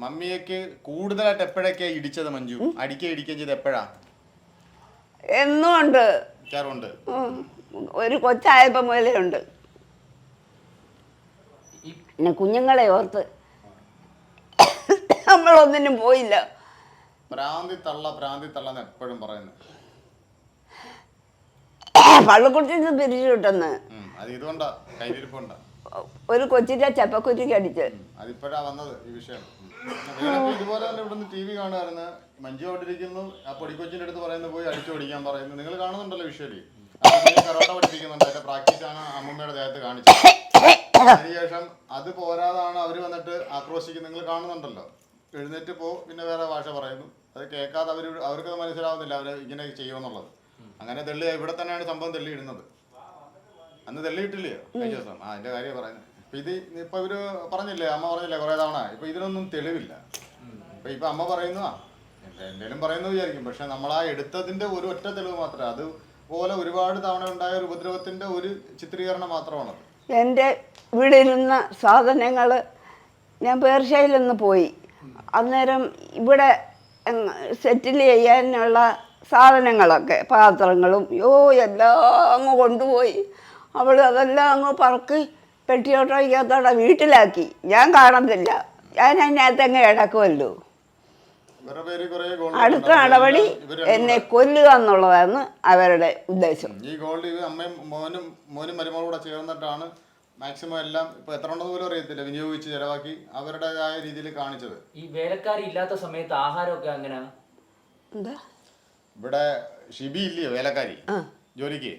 മമ്മിയൊക്കെ കൂടുതലായിട്ട് എപ്പോഴൊക്കെയാ ഇടിച്ചത് മഞ്ജു? അടിക്കുക ഇടിക്കുകയും ചെയ്ത് എപ്പോഴാ? എന്നും ഉണ്ട്. മിക്കാറുണ്ട്. ഒരു കൊച്ചായപ്പം മുതലേ ഉണ്ട്. പിന്നെ കുഞ്ഞുങ്ങളെ ഓർത്ത് നമ്മളൊന്നിനും പോയില്ല. ഭ്രാന്തി തള്ള ഭ്രാന്തി തള്ള എപ്പോഴും പറയുന്നു. പള്ളിക്കുറിച്ച് പിരിച്ചു കിട്ടുന്നു ഉം, അത് ഇതുകൊണ്ടാ കയ്യിലിരിപ്പുണ്ടാ ഒരു കൊച്ചിന്റെ ചപ്പക്കുറ്റിക്ക് അടിച്ച്. അതിപ്പോഴാ വന്നത് ഈ വിഷയം. ഇതുപോലെ തന്നെ ഇവിടുന്ന് ടി വി കാണുമായിരുന്നു മഞ്ജു അവിടെ ആ പൊടിക്കൊച്ചിന്റെ അടുത്ത് പറയുന്നു പോയി അടിച്ചു പഠിക്കാൻ പറയുന്നു. നിങ്ങൾ കാണുന്നുണ്ടല്ലോ വിഷ്വലി. കറോട്ട പഠിപ്പിക്കുന്നുണ്ട്. അതിന്റെ പ്രാക്ടീസ് ആണ് അമ്മൂമ്മയുടെ ദേഹത്ത് കാണിച്ചത്. അതിനുശേഷം അത് പോരാതാണ് അവർ വന്നിട്ട് ആക്രോശിക്കുന്നത്. നിങ്ങൾ കാണുന്നുണ്ടല്ലോ. എഴുന്നേറ്റ് പോ പിന്നെ വേറെ ഭാഷ പറയുന്നു. അത് കേൾക്കാതെ അവർ അവർക്ക് മനസ്സിലാവുന്നില്ല അവർ ഇങ്ങനെ ചെയ്യുമെന്നുള്ളത്. അങ്ങനെ തെള്ളി ഇവിടെ തന്നെയാണ് സംഭവം തെള്ളിയിടുന്നത്. അന്ന് ദിവസം. ആ അതിന്റെ കാര്യം പറയുന്നത് ഇത് ഇപ്പൊ ഇവർ പറഞ്ഞില്ലേ അമ്മ പറഞ്ഞില്ലേ കുറെ തവണ ഇപ്പൊ ഇതിനൊന്നും തെളിവില്ല. ഇപ്പൊ ഇപ്പൊ അമ്മ പറയുന്നു എന്തേലും പറയുന്നു വിചാരിക്കും പക്ഷെ നമ്മൾ ആ എടുത്തതിന്റെ ഒരു ഒറ്റ തെളിവ് മാത്രമേ അത് അതുപോലെ ഒരുപാട് തവണ ഉണ്ടായ ഒരു ഉപദ്രവത്തിന്റെ ഒരു ചിത്രീകരണം മാത്രമാണത്. എന്റെ വീടിരുന്ന സാധനങ്ങൾ ഞാൻ പേർഷ്യയിലൊന്ന് പോയി. അന്നേരം ഇവിടെ സെറ്റിൽ ചെയ്യാനുള്ള സാധനങ്ങളൊക്കെ പാത്രങ്ങളും യോ എല്ലാം അങ്ങ് കൊണ്ടുപോയി. അവൾ അതെല്ലാം അങ്ങ് പറക്കി പെട്ടിയോട്ടോയ്ക്കകത്തോടെ വീട്ടിലാക്കി. ഞാൻ കാണത്തില്ല ഞാൻ അതിനകത്ത് അങ്ങ് കിടക്കുമല്ലോ ഇവരുടെ പേര് കുറെ ഗോൾഡ് അടുത്ത നടപടി എന്നെ കൊല്ലുക എന്നുള്ളതാണ് അവരുടെ ഉദ്ദേശം. ഈ ഗോൾഡ് അമ്മയും മോനും മോനും മരുമകളൂടെ ചേർന്നിട്ടാണ് മാക്സിമം എല്ലാം ഇപ്പൊ എത്ര ഉണ്ടെന്ന് പോലും അറിയത്തില്ല. വിനിയോഗിച്ച് ചെലവാക്കി അവരുടേതായ രീതിയിൽ കാണിച്ചത്. ഈ വേലക്കാരി ഇല്ലാത്ത സമയത്ത് ആഹാരമൊക്കെ അങ്ങനെ ഇവിടെ ഷിബി ഇല്ലയോ വേലക്കാരി? ജോലിക്ക്?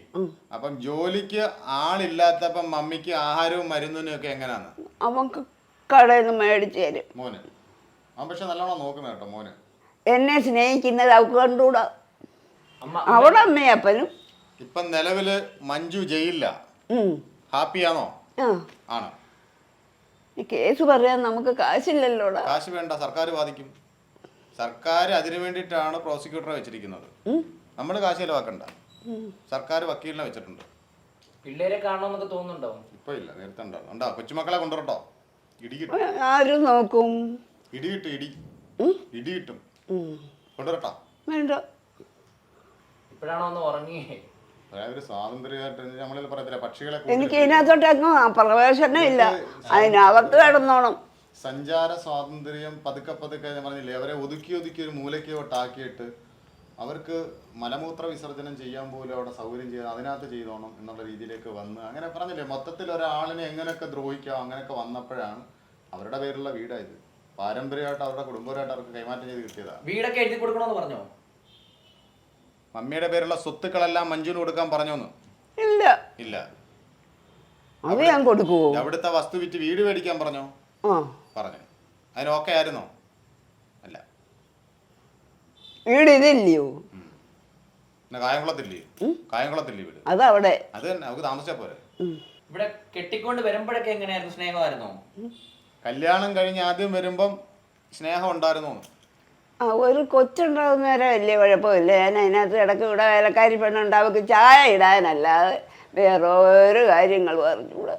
അപ്പം ജോലിക്ക് ആളില്ലാത്തപ്പം മമ്മിക്ക് ആഹാരവും മരുന്നിനും ഒക്കെ എങ്ങനെയാന്ന് അവൾക്ക് കടയിൽ നിന്ന് മേടിച്ചു തരും. മോന്. അവൻ പക്ഷെ നല്ലോണം നോക്കുന്ന കേട്ടോ മോന്. എന്നെ സ്നേഹിക്കുന്നത് അവ കണ്ടുകൂടാ? അമ്മ അവിടെ അമ്മയപ്പനും ഇപ്പം നിലവിൽ മഞ്ജു ജയിലില്ല ഉം. ഹാപ്പിയാണോ? ആ. ആണ്. കേസ് പറയാൻ നമുക്ക് കാശില്ലല്ലോ കാശ് വേണ്ട സർക്കാർ ബാധിക്കും സർക്കാർ അതിനു വേണ്ടിയിട്ടാണ് പ്രോസിക്യൂട്ടറെ വെച്ചിരിക്കുന്നത്. നമ്മൾ കാശ് ചെലവാക്കണ്ട. സർക്കാർ വക്കീലിനെ വെച്ചിട്ടുണ്ട്. പിള്ളേരെ കാണണമെന്നൊക്കെ തോന്നുന്നുണ്ടോ? ഇപ്പൊ ഇല്ല നേരത്തെ ഉണ്ടാവും. ഉണ്ടാ കൊച്ചുമക്കളെ കൊണ്ടുവരട്ടോ? ഇടി കിട്ടും. ആരും നോക്കും. ഇടി കിട്ടും ഇടി. ഇടി കിട്ടും. കൊണ്ടുവരട്ടോ? വേണ്ട. ഇപ്പോഴാണോ ഒന്ന് ഉറങ്ങി അതായത് ഒരു സ്വാതന്ത്ര്യമായിട്ട് നമ്മളിൽ പറയത്തില്ല. പക്ഷികളെ എനിക്ക് ഇതിനകത്തോട്ട് അങ്ങ് പ്രവേശനം ഇല്ല. അതിനകത്ത് കിടന്നോണം. സഞ്ചാര സ്വാതന്ത്ര്യം പതുക്കെ പതുക്കെ ഞാൻ പറഞ്ഞില്ലേ അവരെ ഒതുക്കി ഒതുക്കി ഒരു മൂലയ്ക്കോട്ടാക്കിയിട്ട് അവർക്ക് മലമൂത്ര വിസർജനം ചെയ്യാൻ പോലും അവിടെ സൗകര്യം ചെയ്ത് അതിനകത്ത് ചെയ്തോണം എന്നുള്ള രീതിയിലേക്ക് വന്ന്. അങ്ങനെ പറഞ്ഞില്ലേ മൊത്തത്തിൽ ഒരാളിനെ എങ്ങനെയൊക്കെ ദ്രോഹിക്കാം അങ്ങനെയൊക്കെ വന്നപ്പോഴാണ് അവരുടെ പേരുള്ള വീടായത്. പാരമ്പര്യമായിട്ട് അവരുടെ കുടുംബപരമായിട്ട് അവർക്ക് കൈമാറ്റം ചെയ്ത് കിട്ടിയതാ. വീടൊക്കെ എഴുതി കൊടുക്കണമെന്ന് പറഞ്ഞോ? മമ്മിയുടെ പേരുള്ള സ്വത്തുക്കളെല്ലാം മഞ്ജുവിന് കൊടുക്കാൻ പറഞ്ഞോന്ന്? ഇല്ല. ഇല്ല. അത് ഞാൻ കൊടുക്കുവോ? അവിടുത്തെ വസ്തു വിറ്റ് വീട് മേടിക്കാൻ പറഞ്ഞോ? ആ. പറഞ്ഞു. അതിന് ഓക്കെ ആയിരുന്നോ? വീട് ഇതില്ലയോ കായംകുളത്തില്ലേ? കായംകുളത്തില്ലേ വീട്? അതവിടെ. അത് തന്നെ നമുക്ക് താമസിച്ചാ പോരെ. ഇവിടെ കെട്ടിക്കൊണ്ട് വരുമ്പോഴൊക്കെ എങ്ങനെയായിരുന്നു സ്നേഹമായിരുന്നോ? കല്യാണം കഴിഞ്ഞ് ആദ്യം വരുമ്പം സ്നേഹം ഉണ്ടായിരുന്നു? ആ ഒരു കൊച്ചുണ്ടാകുന്നവരെ വലിയ കുഴപ്പമില്ല. ഞാൻ അതിനകത്ത് ഇടയ്ക്ക് ഇവിടെ വേലക്കാരി പെണ്ണുണ്ട് അവൾക്ക് ചായ ഇടാനല്ലാതെ വേറെ ഓരോ കാര്യങ്ങൾ പറഞ്ഞുകൂടെ